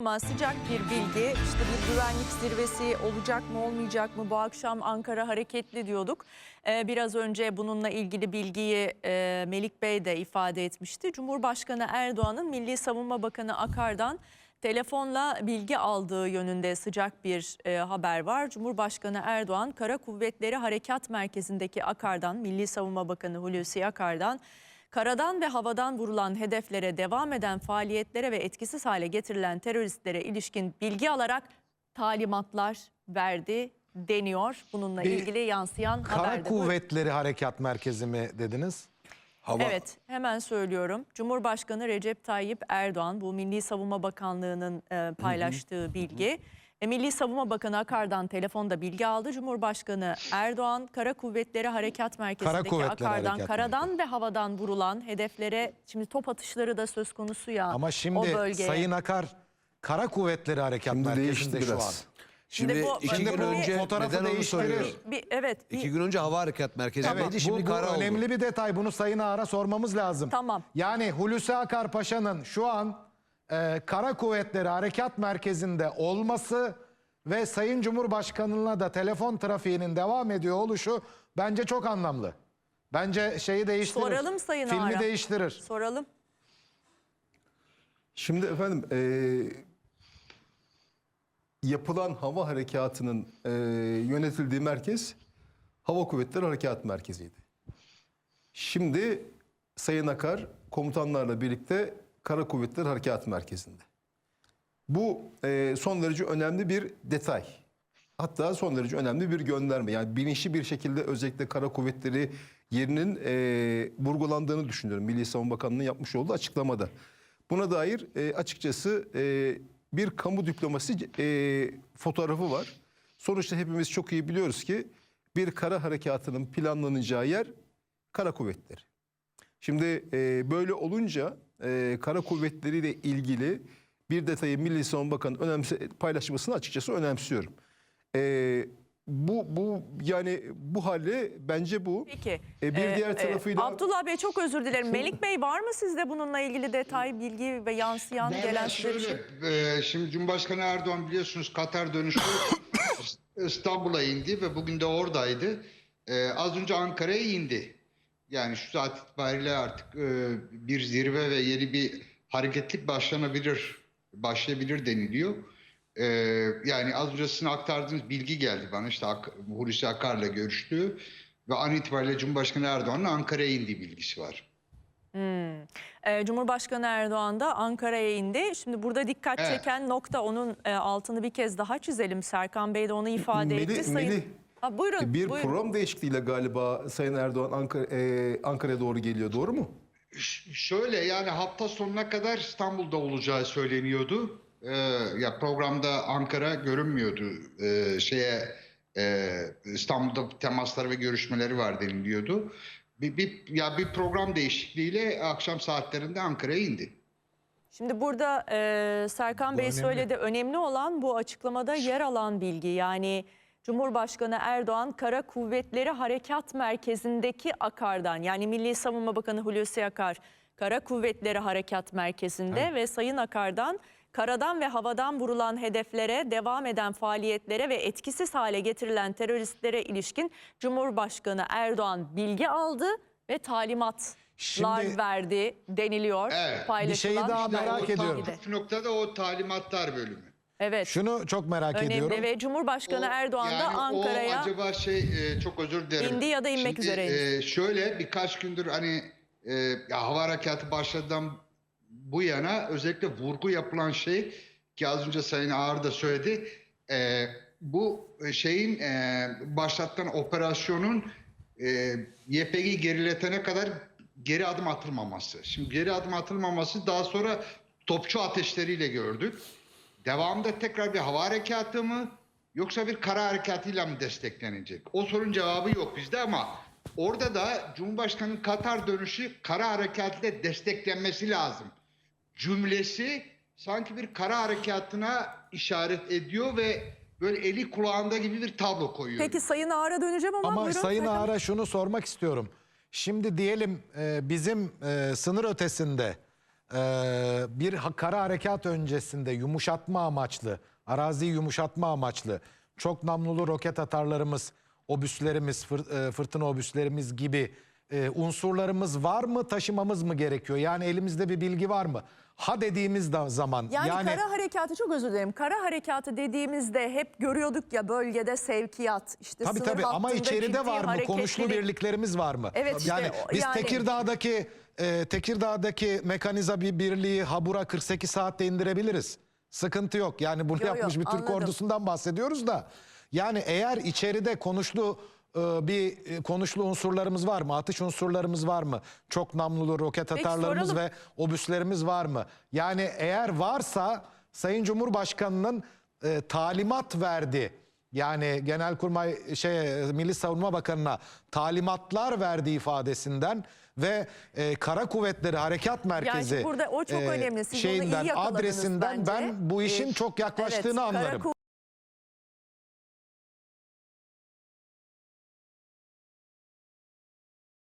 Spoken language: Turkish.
Ama sıcak bir bilgi, işte bir güvenlik zirvesi olacak mı olmayacak mı? Bu akşam Ankara hareketli diyorduk. Ee, biraz önce bununla ilgili bilgiyi e, Melik Bey de ifade etmişti. Cumhurbaşkanı Erdoğan'ın Milli Savunma Bakanı Akar'dan telefonla bilgi aldığı yönünde sıcak bir e, haber var. Cumhurbaşkanı Erdoğan Kara Kuvvetleri Harekat Merkezi'ndeki Akar'dan, Milli Savunma Bakanı Hulusi Akar'dan Karadan ve havadan vurulan hedeflere devam eden faaliyetlere ve etkisiz hale getirilen teröristlere ilişkin bilgi alarak talimatlar verdi deniyor. Bununla Bir ilgili yansıyan Kara haberde. Buyurun. Kuvvetleri Harekat Merkezi mi dediniz? Hava, Evet hemen söylüyorum. Cumhurbaşkanı Recep Tayyip Erdoğan bu Milli Savunma Bakanlığı'nın e, paylaştığı bilgi. Milli Savunma Bakanı Akar'dan telefonda bilgi aldı. Cumhurbaşkanı Erdoğan Kara Kuvvetleri Harekat Merkezi'ndeki Kuvvetleri Akar'dan Harekat karadan ve havadan vurulan hedeflere şimdi top atışları da söz konusu ya Ama o şimdi bölgeye. Sayın Akar Kara Kuvvetleri Harekat şimdi Merkezi'nde şu an. Şimdi, Şimdi bu- iki Şimdi gün önce fotoğrafı neden onu bir, evet bir, İki gün önce hava harekat merkezindeydi Evet, şimdi bu, bu kara oldu. önemli bir detay. Bunu Sayın Ağar'a sormamız lazım. Tamam. Yani Hulusi Akar Paşa'nın şu an e, Kara Kuvvetleri Harekat Merkezi'nde olması ve Sayın Cumhurbaşkanı'na da telefon trafiğinin devam ediyor oluşu bence çok anlamlı. Bence şeyi değiştirir. Soralım Sayın Filmi Ağar'a. değiştirir. soralım. Şimdi efendim eee, yapılan hava harekatının eee, yönetildiği merkez Hava Kuvvetleri Harekat Merkezi'ydi. Şimdi Sayın Akar komutanlarla birlikte Kara Kuvvetleri Harekat Merkezi'nde. Bu eee, son derece önemli bir detay. Hatta son derece önemli bir gönderme. Yani bilinçli bir şekilde özellikle Kara Kuvvetleri yerinin eee vurgulandığını düşünüyorum. Milli Savunma Bakanlığı'nın yapmış olduğu açıklamada. Buna dair eee, açıkçası eee, bir kamu diplomasi eee, fotoğrafı var. Sonuçta hepimiz çok iyi biliyoruz ki bir kara harekatının planlanacağı yer Kara Kuvvetleri. Şimdi e, böyle olunca e, kara kuvvetleriyle ilgili bir detayı Milli Savunma Bakanı önemse, paylaşmasını açıkçası önemsiyorum. E, bu bu yani bu hale bence bu. Peki. E, bir Ee, diğer e, tarafıyla Abdullah Bey çok özür dilerim. Melik Bey var mı sizde bununla ilgili detay, bilgi ve yansıyan Vallahi gelen bir şey? şöyle, e, şimdi Cumhurbaşkanı Erdoğan biliyorsunuz Katar dönüşü İstanbul'a indi ve bugün de oradaydı. E, az önce Ankara'ya indi. Yani şu saat itibariyle artık e, bir zirve ve yeni bir hareketlik başlanabilir, başlayabilir deniliyor. E, yani az önce sizin aktardığınız bilgi geldi bana. İşte Ak Hulusi Akar'la görüştü ve an itibariyle Cumhurbaşkanı Erdoğan'ın Ankara'ya indiği bilgisi var. Ee, Cumhurbaşkanı Erdoğan da Ankara'ya indi. Şimdi burada dikkat Evet. çeken nokta onun e, altını bir kez daha çizelim. Serkan Bey de onu ifade Melih- etti. Sayın... Melih, Ha, buyurun. bir buyurun. program değişikliğiyle galiba Sayın Erdoğan Ankara, e, Ankara'ya doğru geliyor doğru mu? Ş- Şöyle yani hafta sonuna kadar İstanbul'da olacağı söyleniyordu. Ee, ya programda Ankara görünmüyordu. Ee, şeye e, İstanbul'da temasları ve görüşmeleri var deniliyordu. Bir, bir ya bir program değişikliğiyle akşam saatlerinde Ankara'ya indi. Şimdi burada e, Serkan Bey önemli. söyledi. Önemli olan bu açıklamada yer alan bilgi. Yani Cumhurbaşkanı Erdoğan Kara Kuvvetleri Harekat Merkezi'ndeki Akar'dan yani Milli Savunma Bakanı Hulusi Akar Kara Kuvvetleri Harekat Merkezi'nde ve Sayın Akar'dan karadan ve havadan vurulan hedeflere devam eden faaliyetlere ve etkisiz hale getirilen teröristlere ilişkin Cumhurbaşkanı Erdoğan bilgi aldı ve talimatlar Şimdi- verdi deniliyor. Evet. Paylaşılan Bir şeyi daha merak ediyorum. Şu noktada o talimatlar bölümü. Evet. Şunu çok merak Önemli ediyorum. ve Cumhurbaşkanı O- Erdoğan da yani o Ankara'ya acaba şey e, çok özür dilerim. indi ya da inmek Şimdi, üzereymiş. e, şöyle birkaç gündür hani e, ya hava harekatı başladığından bu yana özellikle vurgu yapılan şey ki az önce Sayın Ağar da söyledi. e, bu şeyin e, başlatılan operasyonun e, YPG'yi geriletene kadar geri adım atılmaması. Şimdi geri adım atılmaması daha sonra topçu ateşleriyle gördük. Devamında tekrar bir hava harekatı mı yoksa bir kara harekatıyla mı desteklenecek? O sorunun cevabı yok bizde ama orada da Cumhurbaşkanı'nın Katar dönüşü kara harekatıyla desteklenmesi lazım. Cümlesi sanki bir kara harekatına işaret ediyor ve böyle eli kulağında gibi bir tablo koyuyor. Peki Sayın Ağar'a döneceğim ama, Ama buyurun Sayın. Ağar'a şunu sormak istiyorum. Şimdi diyelim e, bizim e, sınır ötesinde bir ha- kara harekat öncesinde yumuşatma amaçlı, araziyi yumuşatma amaçlı çok namlulu roket atarlarımız, obüslerimiz, e, fırtına obüslerimiz gibi e, unsurlarımız var mı, taşımamız mı gerekiyor? Yani elimizde bir bilgi var mı? Ha dediğimiz da zaman Yani, yani kara harekatı çok özür dilerim. Kara harekatı dediğimizde hep görüyorduk ya bölgede sevkiyat, işte Tabii sınır tabii ama içeride var mı? Konuşlu birliklerimiz var mı? Evet işte yani biz yani- Tekirdağ'daki e, Tekirdağ'daki mekaniza bir birliği Habur'a 48 saatte indirebiliriz. Sıkıntı yok. Yani bunu Yo, yo, yapmış bir Türk anladım. ordusundan bahsediyoruz da. Yani eğer içeride konuşlu bir e, konuşlu unsurlarımız var mı? Atış unsurlarımız var mı? Çok namlulu roket Peki, atarlarımız soralım. ve obüslerimiz var mı? Yani eğer varsa Sayın Cumhurbaşkanı'nın e, talimat verdi. Yani Genelkurmay şey Milli Savunma Bakanı'na talimatlar verdiği ifadesinden ve e, Kara Kuvvetleri Harekat Merkezi burada o çok önemli. Siz onu iyi şeyinden adresinden bence. ben bu işin Ee, çok yaklaştığını evet, anlarım.